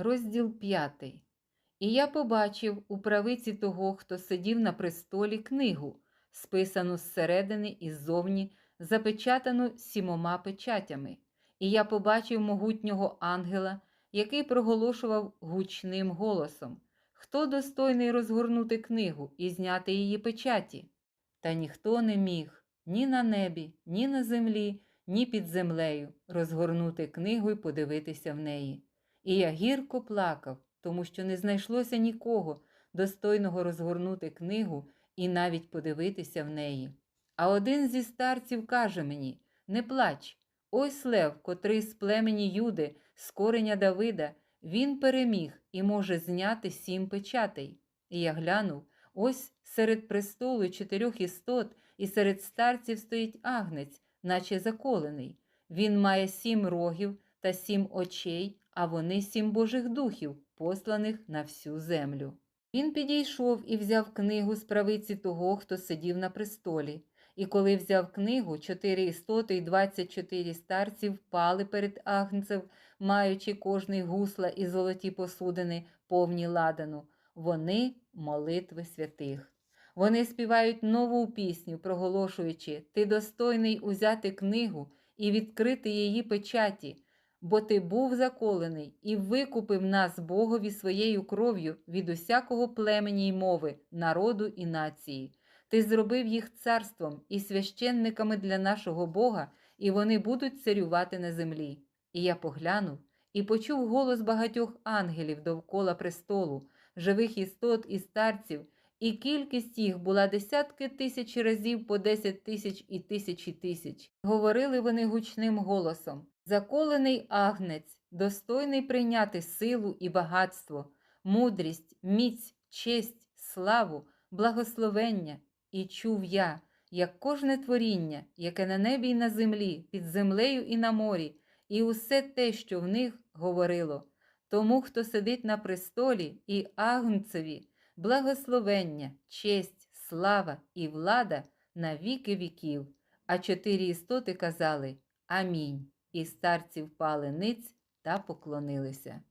Розділ п'ятий. І я побачив у правиці того, хто сидів на престолі, книгу, списану зсередини і ззовні, запечатану сімома печатями. І я побачив могутнього ангела, який проголошував гучним голосом: Хто достойний розгорнути книгу і зняти її печаті? Та ніхто не міг ні на небі, ні на землі, ні під землею розгорнути книгу і подивитися в неї. І я гірко плакав, тому що не знайшлося нікого, достойного розгорнути книгу і навіть подивитися в неї. А один зі старців каже мені: Не плач, ось лев, котрий з племені Юди, з кореня Давида, він переміг і може зняти сім печатей. І я глянув, ось серед престолу чотирьох істот, і серед старців стоїть агнець, наче заколений. Він має сім рогів та сім очей, а вони сім божих духів, посланих на всю землю. Він підійшов і взяв книгу з правиці того, хто сидів на престолі. І коли взяв книгу, чотири істоти й двадцять чотири старці впали перед агнцем, маючи кожний гусла і золоті посудини, повні ладану. Вони молитви святих. Вони співають нову пісню, проголошуючи Ти достойний узяти книгу і відкрити її печаті, бо ти був заколений і викупив нас Богові своєю кров'ю від усякого племені й мови, народу і нації. Ти зробив їх царством і священниками для нашого Бога, і вони будуть царювати на землі. І я поглянув і почув голос багатьох ангелів довкола престолу, живих істот і старців, і кількість їх була десятки тисяч разів по десять тисяч і тисячі тисяч. Говорили вони гучним голосом: Заколений агнець, достойний прийняти силу і багатство, мудрість, міць, честь, славу, благословення. І чув я, як кожне творіння, яке на небі і на землі, під землею і на морі, і усе те, що в них говорило, тому, хто сидить на престолі, і агнцеві, благословення, честь, слава і влада на віки віків. А чотири істоти казали Амінь. І старці впали ниць та поклонилися.